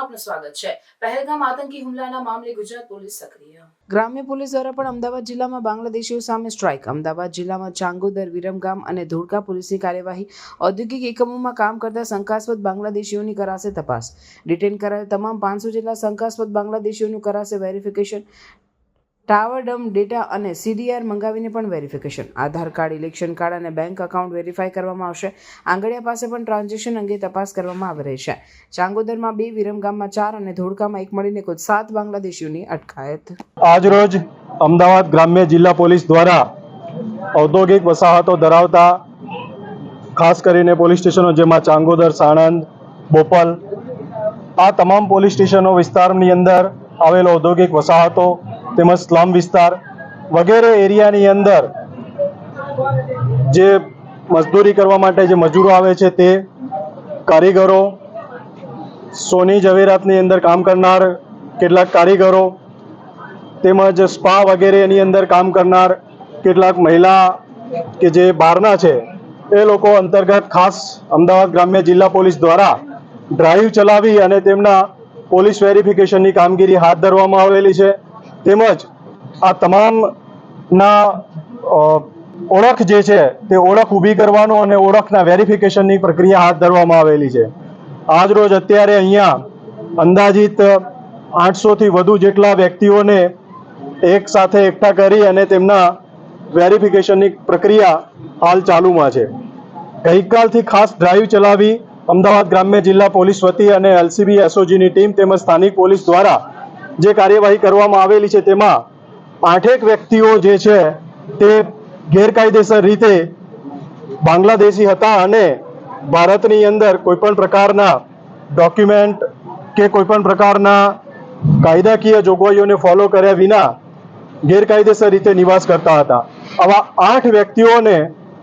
આપનું સ્વાગત છે. પહેલગામ આતંકી હુમલાના મામલે ગુજરાત પોલીસ સક્રિય. ગ્રામ્ય પોલીસ દ્વારા પણ અમદાવાદ જિલ્લામાં બાંગ્લાદેશીઓ સામે સ્ટ્રાઇક. અમદાવાદ જિલ્લામાં ચાંગોદર વિરમગામ અને ધોળકા પોલીસની કાર્યવાહી ઔદ્યોગિક એકમોમાં કામ કરતા શંકાસ્પદ બાંગ્લાદેશીઓની કરાશે તપાસ. ડિટેન કરાયેલ તમામ પાંચસો જેટલા શંકાસ્પદ બાંગ્લાદેશીઓનું કરાશે વેરિફિકેશન. ટાવર ડમ ડેટા અને સીડીઆર મંગાવીને પણ verification. Aadhaar card, election card અને બેંક એકાઉન્ટ વેરીફાઈ કરવામાં આવશે. આંગળીયા પાસે પણ ટ્રાન્ઝેક્શન અંગે તપાસ કરવામાં આવી રહી છે. ચાંગોદરમાં બે વિરમગામમાં ચાર અને ધોળકામાં એક મળીને કુલ સાત બાંગ્લાદેશીઓની અટકાયત. આજરોજ અમદાવાદ ગ્રામ્ય જિલ્લા પોલીસ દ્વારા ઔદ્યોગિક વસાહતો ધરાવતા, ખાસ કરીને પોલીસ સ્ટેશનો જેમાં ચાંગોદર, સાણંદ, બોપલ, આ તમામ પોલીસ સ્ટેશનો વિસ્તારની અંદર આવેલ ઔદ્યોગિક વસાહતો તેમજ સ્લમ વિસ્તાર વગેરે એરિયાની અંદર જે મજદૂરી કરવા માટે જે મજૂરો આવે છે તે કારીગરો, સોની ઝવેરાતની અંદર કામ કરનાર કેટલાક કારીગરો તેમજ સ્પા વગેરેની અંદર કામ કરનાર કેટલાક મહિલા કે જે બહારના છે, એ લોકો અંતર્ગત ખાસ અમદાવાદ ગ્રામ્ય જિલ્લા પોલીસ દ્વારા ડ્રાઈવ ચલાવી અને તેમના પોલીસ વેરિફિકેશનની કામગીરી હાથ ધરવામાં આવેલી છે. તેમજ આ તમામના ઓળખ જે છે, તે ઓળખ ઊભી કરવાનો અને ઓળખના વેરિફિકેશનની પ્રક્રિયા હાથ ધરવામાં આવેલી છે. આજ રોજ અત્યારે અહીંયા અંદાજિત આઠસોથી વધુ જેટલા વ્યક્તિઓને એક સાથે એકઠા કરી અને તેમના વેરિફિકેશનની પ્રક્રિયા હાલ ચાલુમાં છે. ગઈકાલથી ખાસ ડ્રાઈવ ચલાવી અમદાવાદ ગ્રામ્ય જિલ્લા પોલીસ વતી અને એલસીબી એસઓજીની ટીમ તેમજ સ્થાનિક પોલીસ દ્વારા જે કાર્યવાહી કરવામાં આવેલી છે તેમાં આઠેક વ્યક્તિઓ જે છે તે ગેરકાયદેસર રીતે બાંગ્લાદેશી હતા અને ભારતની અંદર કોઈપણ પ્રકારના ડોક્યુમેન્ટ કે કોઈપણ પ્રકારના કાયદાકીય જોગવાઈઓને ફોલો કર્યા વિના ગેરકાયદેસર રીતે નિવાસ કરતા હતા. આવા આઠ વ્યક્તિઓને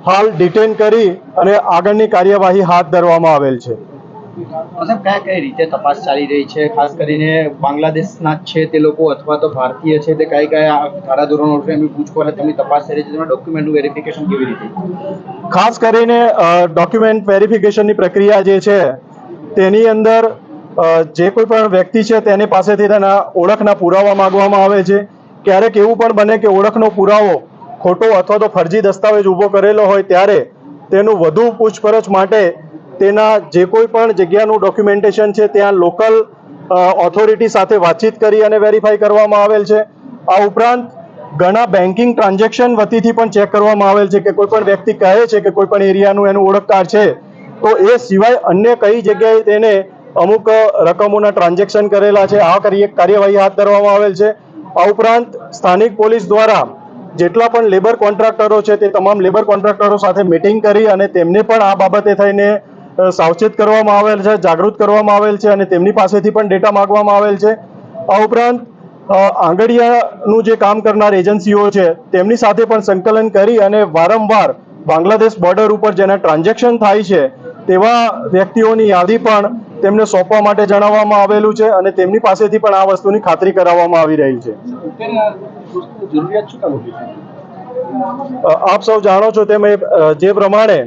હાલ ડિટેન કરી અને આગળની કાર્યવાહી હાથ ધરવામાં આવેલ છે. સાહેબ, કયા કઈ રીતે તપાસ ચાલી રહી છે? ખાસ કરીને બાંગ્લાદેશના છે તે લોકો અથવા તો ભારતીય છે તે કયા કયા ધારાધોરણો છે એમની પૂછપરછ તેમની તપાસ થઈ છે? તેમાં ડોક્યુમેન્ટનું વેરિફિકેશન કેવી રીતે? ખાસ કરીને ડોક્યુમેન્ટ વેરિફિકેશનની પ્રક્રિયા જે છે, તેની અંદર જે કોઈ પણ વ્યક્તિ છે તેની પાસેથી તેના ઓળખના પુરાવા માંગવામાં આવે છે. ક્યારેક એવું પણ બને કે ઓળખનો પુરાવો ખોટો અથવા તો ફરજી દસ્તાવેજ ઊભો કરેલો હોય ત્યારે તેનું વધુ પૂછપરછ માટે તેના જે કોઈ પણ જગ્યાનું ડોક્યુમેન્ટેશન છે, ત્યાં લોકલ ઓથોરિટી સાથે વાતચીત કરી અને વેરીફાઈ કરવામાં આવેલ છે. આ ઉપરાંત ઘણા બેન્કિંગ ટ્રાન્ઝેક્શન વતીથી પણ ચેક કરવામાં આવેલ છે કે કોઈ પણ વ્યક્તિ કહે છે કે કોઈ પણ એરિયાનું એનું ઓળખકાર છે. તો એ સિવાય અન્ય કઈ જગ્યાએ તેને અમુક રકમોના ટ્રાન્ઝેક્શન કરેલા છે, આ કાર્ય, કાર્યવાહી હાથ ધરવામાં આવેલ છે. આ ઉપરાંત સ્થાનિક પોલીસ દ્વારા જેટલા પણ લેબર કોન્ટ્રાક્ટરો છે, તે તમામ લેબર કોન્ટ્રાક્ટરો સાથે મિટિંગ કરી અને તેમને પણ આ બાબતે થઈને સાવચેત કરવામાં આવેલ છે, જાગૃત કરવામાં આવેલ છે અને તેમની પાસેથી પણ ડેટા માગવામાં આવેલ છે. આ ઉપરાંત આંગળિયાનું જે કામ કરનાર એજન્સીઓ છે, તેમની સાથે પણ સંકલન કરી અને વારંવાર બાંગ્લાદેશ બોર્ડર ઉપર જેના ટ્રાન્ઝેક્શન થાય છે, તેવા વ્યક્તિઓની યાદી પણ તેમને સોંપવા માટે જણાવવામાં આવેલું છે અને તેમની પાસેથી પણ આ વસ્તુની ખાતરી કરાવવામાં આવી રહી છે. આપ સૌ જાણો છો તેમ જે પ્રમાણે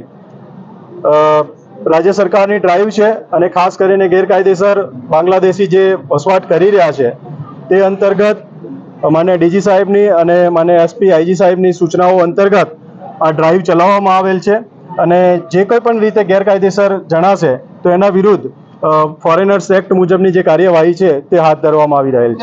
રાજ્ય સરકારની ડ્રાઈવ છે અને ખાસ કરીને ગેરકાયદેસર બાંગ્લાદેશી જે વસવાટ કરી રહ્યા છે, તે અંતર્ગત માન્ય ડીજી સાહેબની અને માન્ય એસપી આઈજી સાહેબની સૂચનાઓ અંતર્ગત આ ડ્રાઈવ ચલાવવામાં આવેલ છે અને જે કોઈ પણ રીતે ગેરકાયદેસર જણાશે, તો એના વિરુદ્ધ ફોરેનર્સ એક્ટ મુજબની જે કાર્યવાહી છે, તે હાથ ધરવામાં આવી રહેલ છે.